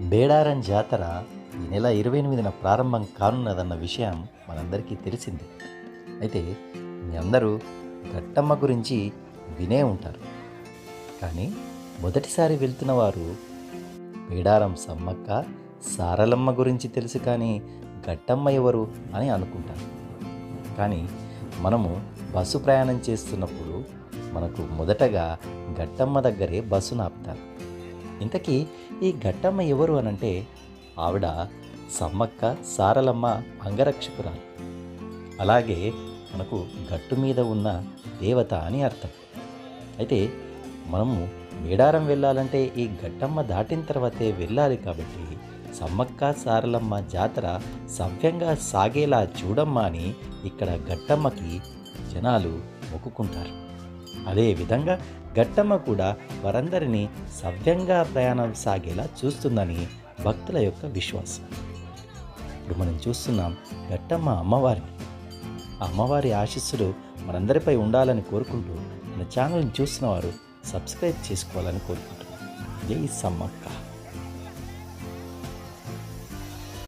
బేడారం జాతర ఈ నెల ఇరవై ఎనిమిదిన ప్రారంభం కానున్నదన్న విషయం మనందరికీ తెలిసిందే. అయితే మీ అందరూ గట్టమ్మ గురించి వినే ఉంటారు. కానీ మొదటిసారి వెళ్తున్న వారు బేడారం సమ్మక్క సారలమ్మ గురించి తెలుసు కానీ గట్టమ్మ ఎవరు అని అనుకుంటారు. కానీ మనము బస్సు ప్రయాణం చేస్తున్నప్పుడు మనకు మొదటగా గట్టమ్మ దగ్గరే బస్సును ఆపుతారు ఇంతకీ ఈ గట్టమ్మ ఎవరు అనంటే ఆవిడ సమ్మక్క సారలమ్మ అంగరక్షకురాలు. అలాగే మనకు గట్టు మీద ఉన్న దేవత అని అర్థం. అయితే మనము మేడారం వెళ్ళాలంటే ఈ గట్టమ్మ దాటిన తర్వాతే వెళ్ళాలి కాబట్టి సమ్మక్క సారలమ్మ జాతర సవ్యంగా సాగేలా చూడమ్మా అని ఇక్కడ గట్టమ్మకి జనాలు మొక్కుకుంటారు. అదేవిధంగా గట్టమ్మ కూడా వారందరినీ సవ్యంగా ప్రయాణం సాగేలా చూస్తుందని భక్తుల యొక్క విశ్వాసం. ఇప్పుడు మనం చూస్తున్నాం గట్టమ్మ అమ్మవారిని. అమ్మవారి ఆశీస్సులు మనందరిపై ఉండాలని కోరుకుంటూ మన ఛానల్ని చూస్తున్న వారు సబ్స్క్రైబ్ చేసుకోవాలని కోరుకుంటున్నాను జై సమ్మక్క.